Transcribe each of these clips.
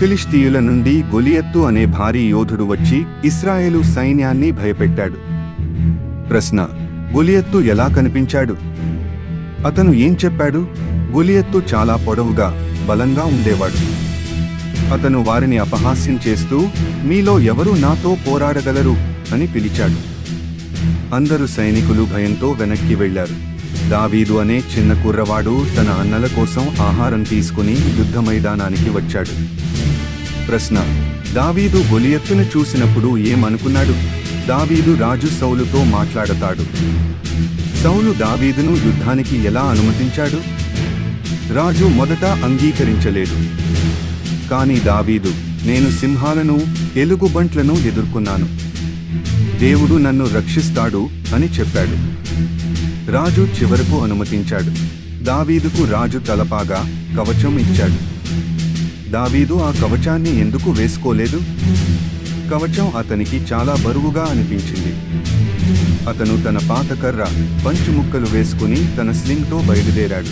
ఫిలిస్తీయుల నుండి గొలియత్తు అనే భారీ యోధుడు వచ్చి ఇస్రాయేలు సైన్యాన్ని భయపెట్టాడు. ప్రశ్న గొలియత్తు ఎలా కనిపించాడు? అతను ఏం చెప్పాడు? గొలియత్తు చాలా పొడవుగా బలంగా ఉండేవాడు. అతను వారిని అపహాస్యం చేస్తూ మీలో ఎవరు నాతో పోరాడగలరు? అని పిలిచాడు. అందరు సైనికులు భయంతో వెనక్కి వెళ్ళారు దావీదు అనే చిన్న కుర్రవాడు తన అన్నల కోసం ఆహారం తీసుకుని యుద్ధ మైదానానికి వచ్చాడు. ప్రశ్న. దావీదు గొలియత్తును చూసినప్పుడు ఏమనుకున్నాడు? దావీదు రాజు సౌలుతో మాట్లాడతాడు. సౌలు దావీదును యుద్ధానికి ఎలా అనుమతించాడు? రాజు మొదట అంగీకరించలేదు. కాని దావీదు నేను సింహాలను ఎలుగుబంట్లను ఎదుర్కొన్నాను. దేవుడు నన్ను రక్షిస్తాడు అని చెప్పాడు. రాజు చివరకు అనుమతించాడు. దావీదుకు రాజు తలపాగా కవచం ఇచ్చాడు. దావీదు ఆ కవచాన్ని ఎందుకు వేసుకోలేదు? కవచం అతనికి చాలా బరువుగా అనిపించింది. అతను తన పాత కర్ర పంచు ముక్కలు వేసుకుని తన స్లింగ్తో బయలుదేరాడు.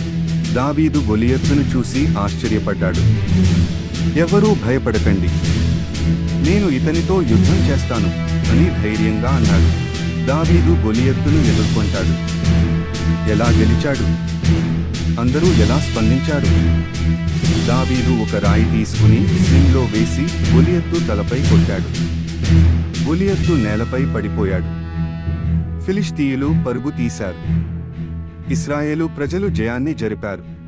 దావీదు గొలియత్తును చూసి ఆశ్చర్యపడ్డాడు. ఎవరూ భయపడకండి. నేను ఇతనితో యుద్ధం చేస్తాను అని ధైర్యంగా అన్నాడు. దావీదు గొలియత్తును ఎదుర్కొంటాడు. ఎలా గెలిచాడు? అందరూ ఎలా స్పందించారు? దావీదు ఒక రాయి తీసుకుని సిమ్లో వేసి గొలియత్తు తలపై కొట్టాడు. గొలియత్తు నేలపై పడిపోయాడు. ఫిలిస్తీయులు పరుగు తీశారు. ఇస్రాయేలు ప్రజలు జయాన్ని జరిపారు.